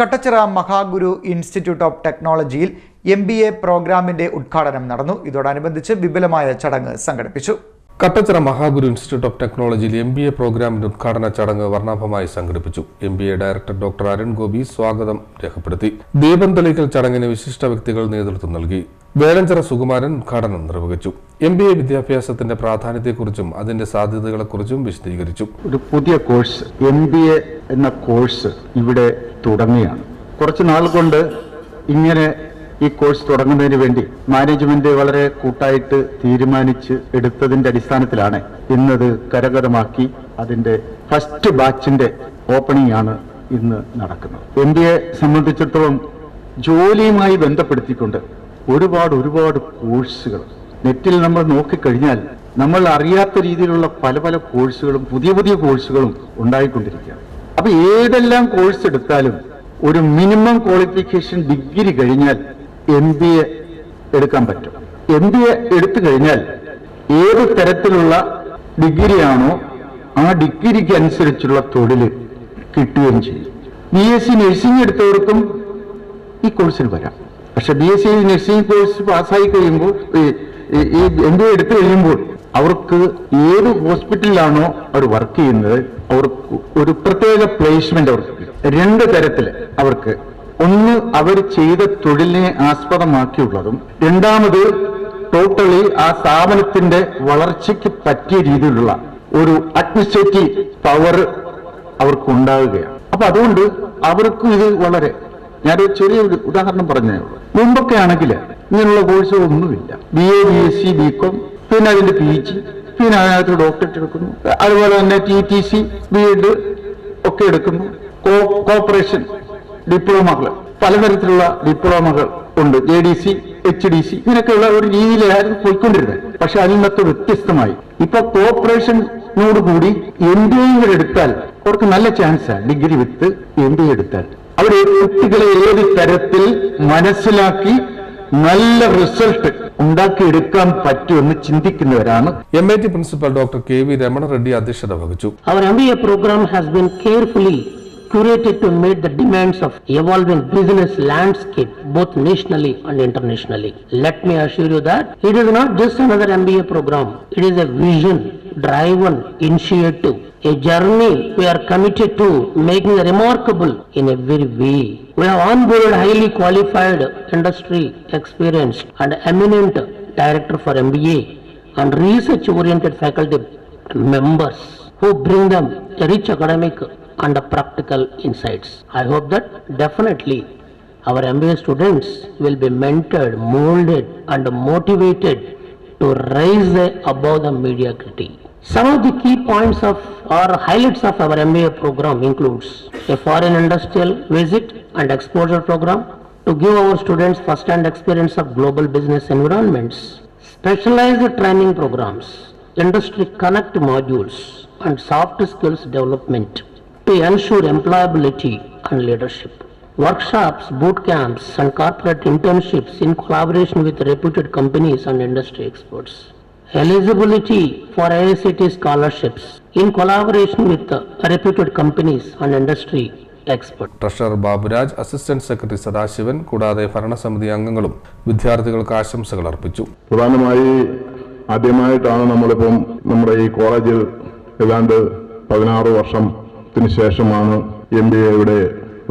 Kattachira Mahaguru institute of ടെക്നോളജിയിൽ M B A പ്രോഗ്രാമിന്റെ ഉദ്ഘാടനം നടന്നു. ഇതോടനുബന്ധിച്ച് വിപുലമായ ചടങ്ങ് സംഘടിപ്പിച്ചു. കട്ടച്ചിറ മഹാഗുരു ഇൻസ്റ്റിറ്റ്യൂട്ട് ഓഫ് ടെക്നോളജിയിൽ എം ബി എ പ്രോഗ്രാമിന്റെ ഉദ്ഘാടന ചടങ്ങ് വർണാഭമായി സംഘടിപ്പിച്ചു. M B A director doctor Arun Gopi സ്വാഗതം രേഖപ്പെടുത്തി. ദീപം തെളിക്കൽ ചടങ്ങിന് വിശിഷ്ട വ്യക്തികൾ നേതൃത്വം നൽകി. വേലഞ്ചിറ സുകുമാരൻ ഉദ്ഘാടനം നിർവഹിച്ചു. എം ബി എ വിദ്യാഭ്യാസത്തിന്റെ പ്രാധാന്യത്തെക്കുറിച്ചും അതിന്റെ സാധ്യതകളെക്കുറിച്ചും വിശദീകരിച്ചു. ഒരു പുതിയ കോഴ്സ് എം ബി എ എന്ന കോഴ്സ് ഇവിടെ തുടങ്ങുകയാണ്. കുറച്ച് നാൾ കൊണ്ട് ഇങ്ങനെ ഈ കോഴ്സ് തുടങ്ങുന്നതിന് വേണ്ടി മാനേജ്മെന്റ് വളരെ കൂട്ടായിട്ട് തീരുമാനിച്ച് എടുത്തതിന്റെ അടിസ്ഥാനത്തിലാണ് ഇന്നത് കരകതമാക്കി അതിന്റെ ഫസ്റ്റ് ബാച്ചിന്റെ ഓപ്പണിംഗ് ആണ് ഇന്ന് നടക്കുന്നത്. എം ബി എ സംബന്ധിച്ചിടത്തോളം ജോലിയുമായി ബന്ധപ്പെടുത്തിക്കൊണ്ട് ഒരുപാട് ഒരുപാട് കോഴ്സുകൾ. നെറ്റിൽ നമ്മൾ നോക്കിക്കഴിഞ്ഞാൽ നമ്മൾ അറിയാത്ത രീതിയിലുള്ള പല പല കോഴ്സുകളും പുതിയ പുതിയ കോഴ്സുകളും ഉണ്ടായിക്കൊണ്ടിരിക്കുകയാണ്. അപ്പൊ ഏതെല്ലാം കോഴ്സ് എടുത്താലും ഒരു മിനിമം ക്വാളിഫിക്കേഷൻ ഡിഗ്രി കഴിഞ്ഞാൽ എം ബി എ എടുക്കാൻ പറ്റും. എം ബി എ എടുത്തു കഴിഞ്ഞാൽ ഏത് തരത്തിലുള്ള ഡിഗ്രിയാണോ ആ ഡിഗ്രിക്ക് അനുസരിച്ചുള്ള തൊഴിൽ കിട്ടുകയും ചെയ്യും. ബി എസ് സി നഴ്സിംഗ് എടുത്തവർക്കും ഈ കോഴ്സിൽ വരാം. പക്ഷെ B S C nursing course പാസ്സായി കഴിയുമ്പോൾ ഈ- എം ബി എടുത്തു കഴിയുമ്പോൾ അവർക്ക് ഏത് ഹോസ്പിറ്റലിലാണോ അവർ വർക്ക് ചെയ്യുന്നത് അവർക്ക് ഒരു പ്രത്യേക പ്ലേസ്മെന്റ് അവർക്ക് രണ്ട് തരത്തിൽ അവർക്ക്. ഒന്ന് അവർ ചെയ്ത തൊഴിലിനെ ആസ്പദമാക്കിയുള്ളതും രണ്ടാമത് ടോട്ടലി ആ സ്ഥാപനത്തിന്റെ വളർച്ചയ്ക്ക് പറ്റിയ രീതിയിലുള്ള ഒരു അഡ്മിനിസ്ട്രേറ്റീവ് പവർ അവർക്ക് ഉണ്ടാകുകയാണ് അപ്പൊ അതുകൊണ്ട് അവർക്കും ഇത് വളരെ ഞാനൊരു ചെറിയൊരു ഉദാഹരണം പറഞ്ഞേ മുമ്പൊക്കെ ആണെങ്കിൽ ഇങ്ങനെയുള്ള കോഴ്സുകളൊന്നുമില്ല B A B S C B com പിന്നെ അതിന്റെ പി ജി പിന്നെ അതിനകത്ത് ഡോക്ടറേറ്റ് എടുക്കുന്നു. അതുപോലെ തന്നെ T T C B ed ഒക്കെ എടുക്കുന്നു. കോപ്പറേഷൻ ഡിപ്ലോമകൾ പലതരത്തിലുള്ള ഡിപ്ലോമകൾ ഉണ്ട്. A D C H D C ഇങ്ങനെയൊക്കെയുള്ള ഒരു രീതിയിലായിരുന്നു പോയിക്കൊണ്ടിരുന്നത്. പക്ഷെ അതിൽ നിന്നൊക്കെ വ്യത്യസ്തമായി ഇപ്പൊ കോപ്പറേഷനോടുകൂടി എം ബി എ എടുത്താൽ അവർക്ക് നല്ല ചാൻസാണ് ഡിഗ്രി വിത്ത് എം എ എടുത്താൽ. അവർ കുട്ടികളെ ഏത് തരത്തിൽ മനസ്സിലാക്കി നല്ല റിസൾട്ട് ഉണ്ടാക്കിയെടുക്കാൻ പറ്റുമെന്ന് ചിന്തിക്കുന്നവരാണ് M I T principal doctor K V Ramana Reddy അധ്യക്ഷത വഹിച്ചു. അവർ M B A program has been carefully curated to meet the demands of evolving business landscape both nationally and internationally. Let me assure you that it is not just another MBA program. It is a vision driven initiative, a journey we are committed to making remarkable in every way. We have onboarded highly qualified industry experienced and eminent director for MBA and research oriented faculty members who bring them a rich academic and practical insights. I hope that definitely our MBA students will be mentored, molded and motivated to rise above the mediocrity. Some of the key points of or highlights of our MBA program includes a foreign industrial visit and exposure program to give our students first-hand experience of global business environments, specialized training programs, industry connect modules and soft skills development to ensure employability and leadership. Workshops, boot camps and corporate internships in collaboration with reputed companies and industry experts. Eligibility for AICT scholarships in collaboration with the reputed companies and industry experts. Treasurer Baburaj assistant secretary Sadashivan കൂടാതെ ഭരണസമിതി അംഗങ്ങളും വിദ്യാർത്ഥികൾക്ക് ആശംസകൾ അർപ്പിച്ചു പ്രധാനമായി ആദ്യമായിട്ടാണ് നമ്മളിപ്പം നമ്മുടെ ഈ കോളേജിൽ ഏതാണ്ട് പതിനാറ് വർഷത്തിന് ശേഷമാണ് എം ബി എയുടെ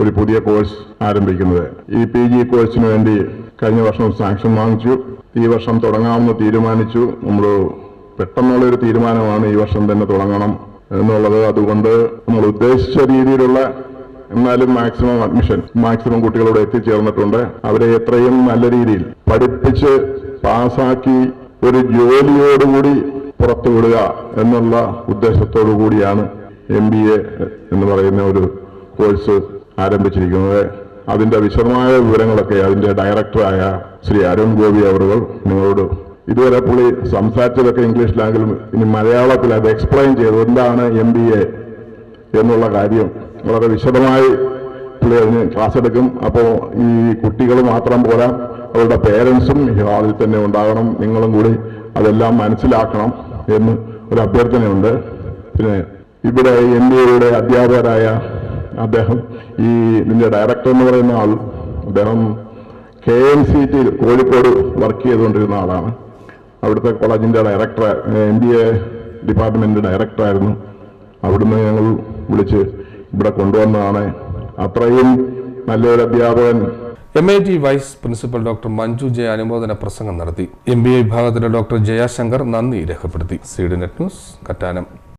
ഒരു പുതിയ കോഴ്സ് ആരംഭിക്കുന്നത്. ഈ പി ജി കോഴ്സിന് വേണ്ടി കഴിഞ്ഞ വർഷം സാങ്ഷൻ വാങ്ങിച്ചു. ഈ വർഷം തുടങ്ങാമെന്ന് തീരുമാനിച്ചു. നമ്മൾ പെട്ടെന്നുള്ള ഒരു തീരുമാനമാണ് ഈ വർഷം തന്നെ തുടങ്ങണം എന്നുള്ളത്. അതുകൊണ്ട് നമ്മൾ ഉദ്ദേശിച്ച രീതിയിലുള്ള എന്നാലും മാക്സിമം അഡ്മിഷൻ മാക്സിമം കുട്ടികളോട് എത്തിച്ചേർന്നിട്ടുണ്ട്. അവരെ എത്രയും നല്ല രീതിയിൽ പഠിപ്പിച്ച് പാസാക്കി ഒരു ജോലിയോടുകൂടി പുറത്തുവിടുക എന്നുള്ള ഉദ്ദേശത്തോടു കൂടിയാണ് എം ബി എ എന്ന് പറയുന്ന ഒരു കോഴ്സ് ആരംഭിച്ചിരിക്കുന്നത്. അതിന്റെ വിശദമായ വിവരങ്ങളൊക്കെ അതിന്റെ ഡയറക്ടറായ ശ്രീ അരുൺ ഗോപി അവറുകൾ നിങ്ങളോട് ഇതുവരെ പുള്ളി സംസാരിച്ചതൊക്കെ ഇംഗ്ലീഷിലാണെങ്കിലും ഇനി മലയാളത്തിൽ അത് എക്സ്പ്ലെയിൻ ചെയ്തു. എന്താണ് എം ബി എ എന്നുള്ള കാര്യം വളരെ വിശദമായി പുള്ളി അതിന് ക്ലാസ് എടുക്കും. അപ്പോൾ ഈ കുട്ടികൾ മാത്രം പോരാ അവരുടെ പേരൻസും ഹാളിൽ തന്നെ ഉണ്ടാകണം. നിങ്ങളും കൂടി അതെല്ലാം മനസ്സിലാക്കണം എന്ന് ഒരു അഭ്യർത്ഥനയുണ്ട്. പിന്നെ ഇവിടെ എം ബി എയുടെ അധ്യാപകരായ അദ്ദേഹം ഈ ഇതിന്റെ ഡയറക്ടർ എന്ന് പറയുന്ന ആൾ അദ്ദേഹം K M C T Kozhikode work ചെയ്തുകൊണ്ടിരുന്ന ആളാണ്. അവിടുത്തെ കോളേജിന്റെ director M B A department ഡയറക്ടറായിരുന്നു അവിടുന്ന് ഞങ്ങൾ വിളിച്ച് ഇവിടെ കൊണ്ടുവന്നതാണ്. അത്രയും നല്ലൊരു അധ്യാപകൻ. M I T vice principal doctor Manju Jaya അനുമോദന പ്രസംഗം നടത്തി. എം ബി എ വിഭാഗത്തിലെ ഡോക്ടർ ജയാശങ്കർ നന്ദി രേഖപ്പെടുത്തി. Seed net news Kattanam